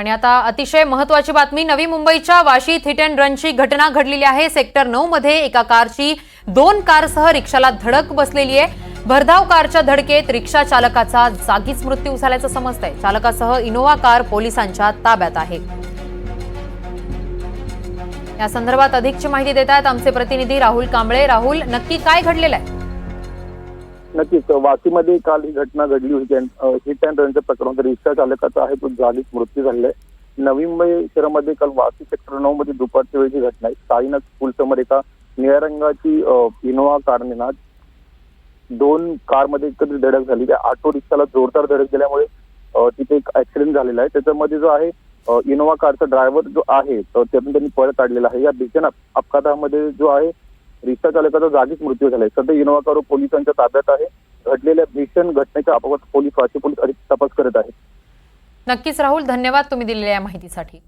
आणि आता अतिशय महत्वाची बातमी नवी मुंबईच्या वाशी थिट अँड रनची घटना घडलेली आहे. सेक्टर नऊ मध्ये एका कारची दोन कारसह रिक्षाला धडक बसलेली आहे. भरधाव कारच्या धडकेत रिक्षा चालकाचा जागीच मृत्यू झाल्याचं समजतंय. चालकासह इनोव्हा कार पोलिसांच्या ताब्यात आहे. या संदर्भात अधिकची माहिती देत आहेत आमचे प्रतिनिधी राहुल कांबळे. राहुल नक्की काय घडलेलं आहे? नक्कीच. वाशीमध्ये काल ही घटना घडली होती. हिट अँड रनचं प्रकरण तर रिक्षा चालकाचा आहे तो जागीच मृत्यू झालेला आहे. नवी मुंबई शहरामध्ये काल वाशी सेक्टर नऊ मध्ये दुपारच्या वेळची घटना आहे. साईनाथ स्कूल समोर एका निळ्या रंगाची इनोवा कारने ना दोन कारमध्ये एकत्र धडक झाली. त्या ऑटो रिक्षाला जोरदार धडक दिल्यामुळे तिथे एक ऍक्सिडेंट झालेला आहे. त्याच्यामध्ये जो आहे इनोवा इनोव्हा कारचा ड्रायव्हर जो आहे तर त्यातून त्यांनी पळ काढलेला आहे. या भीषण अपघातामध्ये जो आहे रिक्षा चालकाचा जागीच मृत्यू झालाय. सध्या इनोव्हा कार पोलिसांच्या ताब्यात आहे. घडलेल्या भीषण घटनेच्या अपघात पोलीस वाशी पोलीस अधिक तपास करत आहेत. नक्कीच राहुल धन्यवाद तुम्ही दिलेल्या या माहितीसाठी.